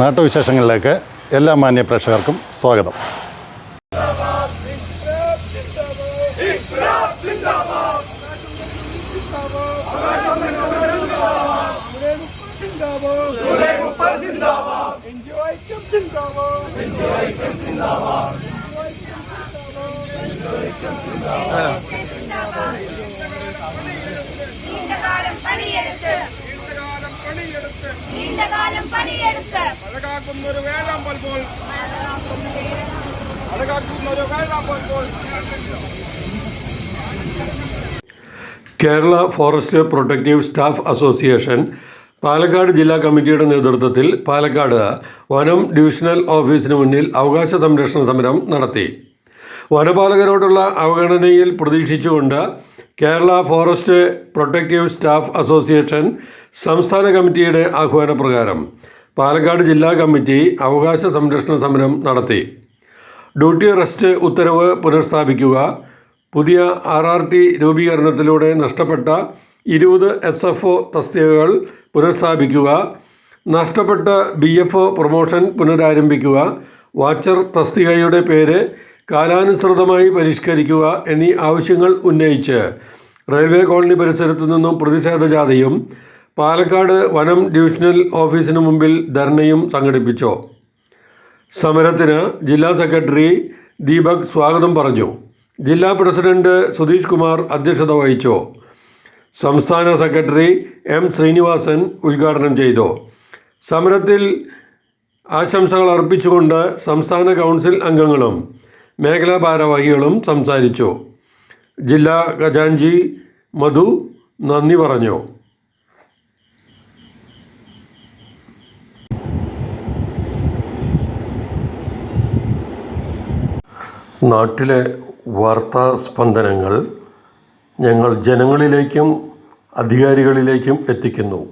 നാട്ടുവിശേഷങ്ങളിലേക്ക് എല്ലാ മാന്യ പ്രേക്ഷകർക്കും സ്വാഗതം. നീണ്ടകാലം പണിയെടുത്ത് അഴകാക്കുന്ന ഒരു വേഴാമ്പൽ പോൽ. അഴകാക്കുന്ന ഒരു വേഴാമ്പൽ പോൽ. Kerala forest protective staff association Palakkad ജില്ലാ കമ്മിറ്റിയുടെ നേതൃത്വത്തിൽ പാലക്കാട് വനം ഡിവിഷണൽ ഓഫീസിന് മുന്നിൽ അവകാശ സംരക്ഷണ സമരം നടത്തി. വനപാലകരോടുള്ള അവഗണനയിൽ പ്രതീക്ഷിച്ചുകൊണ്ട് Kerala forest protective staff association സംസ്ഥാന കമ്മിറ്റിയുടെ ആഹ്വാനപ്രകാരം പാലക്കാട് ജില്ലാ കമ്മിറ്റി അവകാശ സംരക്ഷണ സമരം നടത്തി. ഡ്യൂട്ടി റെസ്റ്റ് ഉത്തരവ് പുനഃസ്ഥാപിക്കുക പുതിയ ആർ ആർ ടി രൂപീകരണത്തിലൂടെ നഷ്ടപ്പെട്ട ഇരുപത് എസ് എഫ് ഒ തസ്തികകൾ പുനഃസ്ഥാപിക്കുക നഷ്ടപ്പെട്ട ബി എഫ് ഒ പ്രൊമോഷൻ പുനരാരംഭിക്കുക വാച്ചർ തസ്തികയുടെ പേര് കാലാനുസൃതമായി പരിഷ്കരിക്കുക എന്നീ ആവശ്യങ്ങൾ ഉന്നയിച്ച് റെയിൽവേ കോളനി പരിസരത്തു നിന്നും പ്രതിഷേധ ജാഥയും പാലക്കാട് വനം ഡിവിഷണൽ ഓഫീസിന് മുമ്പിൽ ധർണയും സംഘടിപ്പിച്ചു. സമരത്തിന് ജില്ലാ സെക്രട്ടറി ദീപക് സ്വാഗതം പറഞ്ഞു. ജില്ലാ പ്രസിഡന്റ് സുധീഷ് കുമാർ അധ്യക്ഷത വഹിച്ചു. സംസ്ഥാന സെക്രട്ടറി എം ശ്രീനിവാസൻ ഉദ്ഘാടനം ചെയ്തു. സമരത്തിൽ ആശംസകൾ അർപ്പിച്ചുകൊണ്ട് സംസ്ഥാന കൗൺസിൽ അംഗങ്ങളും മേഖലാ ഭാരവാഹികളും സംസാരിച്ചു. ജില്ലാ ഖജാൻജി മധു നന്ദി പറഞ്ഞു. നാട്ടിലെ വാർത്താ സ്പന്ദനങ്ങൾ ഞങ്ങൾ ജനങ്ങളിലേക്കും അധികാരികളിലേക്കും എത്തിക്കുന്നു.